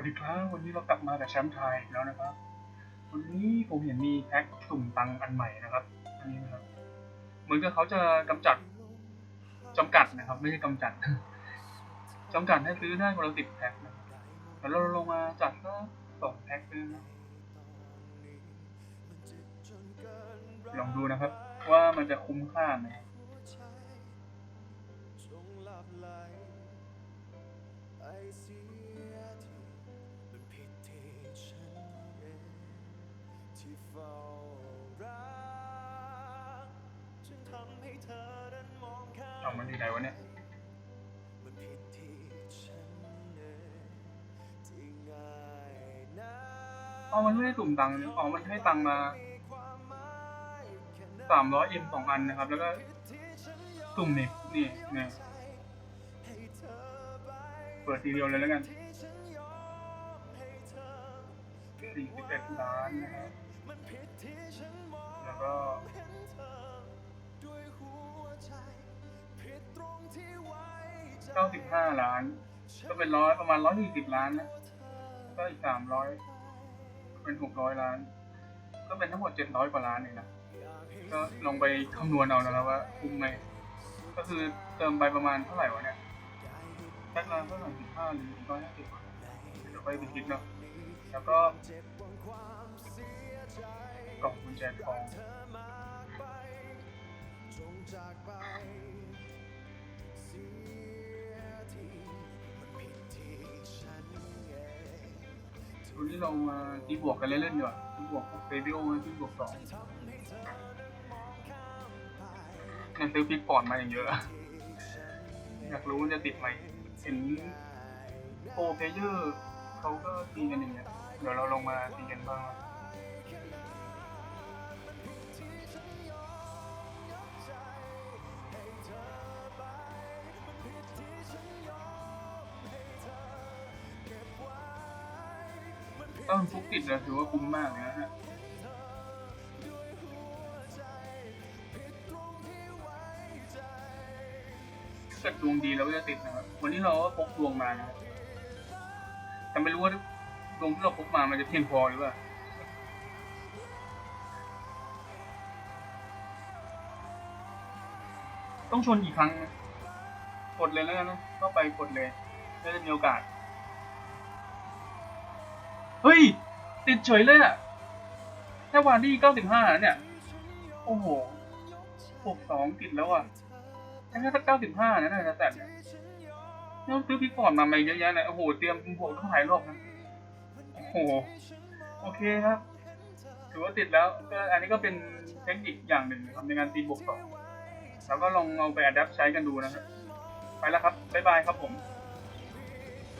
วัสดีครับ วันนี้เรากลับมากับแชมป์ไทยแล้วนะครับ วันนี้ผมเห็นมีแพ็คสุ่มตังค์อันใหม่นะครับ อันนี้นะครับ เหมือนกับเขาจะกำจัดจำกัดนะครับ ไม่ใช่กำจัดจำกัดให้ซื้อได้คนละสิบแพ็คนะครับแต่เราลงมาจัดก็สองแพ็คเลยนะลองดูนะครับ ว่ามันจะคุ้มค่าไหมไอเสีย ฝ้ารักจึงทำให้เธอนั้นมองข้ามเอามันที่ไหนวะเนี่ย มันผิดที่ฉันเองที่ง่ายนะเอามันไม่ได้สุ่มตังค์อ๋อมันให้ตังค์มาความหมายแค่นั้นสามร้อยเอ็มสองอันนะครับ แล้วก็ที่ฉันยอมสุ่มนี่นี่เนี่ยให้เธอไปเปิดทีเดียวเลยแล้วกันที่ฉันยอมให้เธอสี่สิบเอ็ดล้านนะครับ มันผิดที่ฉันมองแล้วก็เห็นเธอด้วยหัวใจผิดตรงที่ไว้ใจเก้าสิบห้าล้าน ก็เป็นร้อยประมาณร้อยสี่สิบล้านนะก็อีกสามร้อยเป็นหกร้อยล้าน ก็เป็นทั้งหมดเจ็ดร้อยกว่าล้านเองนะ ก็ลองไปคำนวณเอานะครับว่าคุ้มไหม ก็คือเติมไปประมาณเท่าไหร่วะเนี่ยแพ็คละเท่าไหร่สิบห้าหรือร้อยห้าสิบเดี๋ยวไปไปคิดเนาะแล้วก็ กล่องกุญแจทองจงจากไปเสียทีมันผิดที่ฉันเองวันนี้เรามาตีบวกกันเล่นๆดีกว่าตีบวกพวกเบบี้โอตีบวกสองเนี่ยซื้อพิกปอนด์มาอย่างเยอะ อยากรู้มันจะติดไหมเห็นโปรเพเยอร์เขาก็ตีกันอย่างเงี้ย เดี๋ยวเราลงมาตีกันบ้าง นะถ้ามันฟุกติดเลยถือว่าคุ้มมากนะฮะเกิดดวงดีเราก็จะติดนะครับ วันนี้เราก็พกดวงมานะครับแต่ไม่รู้ว่าดวงที่เราพกมามันจะเพียงพอหรือเปล่าต้องชนอีกครั้งกดเลยแล้วกันนะเข้าไปกดเลยจะได้มีโอกาส เฮ้ย ติดเฉยเลยอะแค่วาร์ดี้เก้าสิบห้าเนี่ย โอ้โหหกสองติดแล้วอะแค่สักเก้าสิบห้านะน่าจะแตะเนี่ยต้องซื้อพิกก่อนมาใหม่เยอะแยะเลยโอ้โห เตรียมบวกต้องหลายรอบนะโอ้โห โอเคครับ ถือว่าติดแล้วก็อันนี้ก็เป็นเทคนิคอย่างหนึ่งนะครับในการตีบวกสองแล้วก็ลองเอาไปอัดแอปใช้กันดูนะครับ ไปแล้วครับ บ๊ายบายครับผม